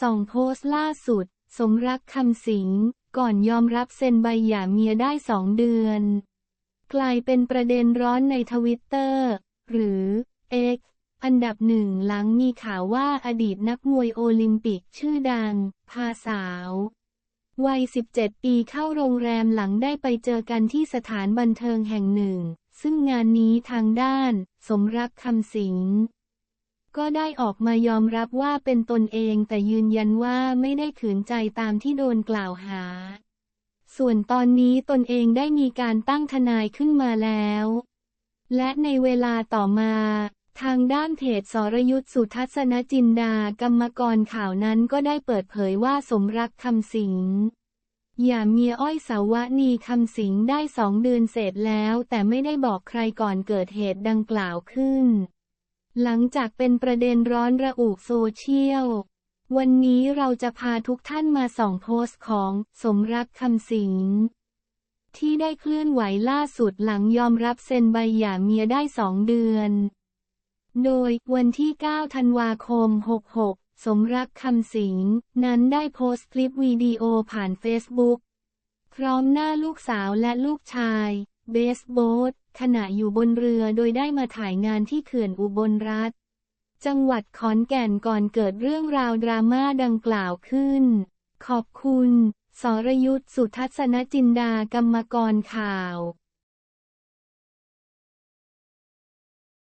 ส่องโพสต์ล่าสุด สมรักคำสิง ก่อนยอมรับเซ็นใบหย่าเมียได้สองเดือน กลายเป็นประเด็นร้อนในทวิตเตอร์ หรือ X อันดับหนึ่งหลังมีข่าวว่าอดีตนักมวยโอลิมปิกชื่อดัง พาสาว วัย 17 ปีเข้าโรงแรมหลังได้ไปเจอกันที่สถานบันเทิงแห่งหนึ่ง ซึ่งงานนี้ทางด้าน สมรักคำสิง ก็ได้ออกมายอมรับว่าเป็นตนเองแต่ยืนยันว่าไม่ได้ขืนใจตามที่โดนกล่าวหา ส่วนตอนนี้ตนเองได้มีการตั้งทนายขึ้นมาแล้ว และในเวลาต่อมา ทางด้านเพจสรยุทธสุทัศนจินดากรรมกรข่าวนั้นก็ได้เปิดเผยว่าสมรักคำสิงอย่าเมียอ้อยสาวนีคำสิงได้สองเดือนเสร็จแล้ว แต่ไม่ได้บอกใครก่อนเกิดเหตุดังกล่าวขึ้น หลังจากเป็นประเด็นร้อนระอุโซเชียล วันนี้เราจะพาทุกท่านมาส่องโพสต์ของสมรักคำสิงที่ได้เคลื่อนไหวล่าสุดหลังยอมรับเซ็นใบหย่าเมียได้สองเดือน โดยวันที่ 9 ธันวาคม 66 สมรักคำสิงนั้นได้โพสต์คลิปวิดีโอผ่านเฟซบุ๊กพร้อมหน้าลูกสาวและลูกชาย เบสโบ๊ท ขณะอยู่บนเรือโดยได้มาถ่ายงานที่เขื่อนอุบลรัฐ จังหวัดขอนแก่นก่อนเกิดเรื่องราวดราม่าดังกล่าวขึ้น ขอบคุณ สรยุทธสุทัศนจินดากรรมกรข่าว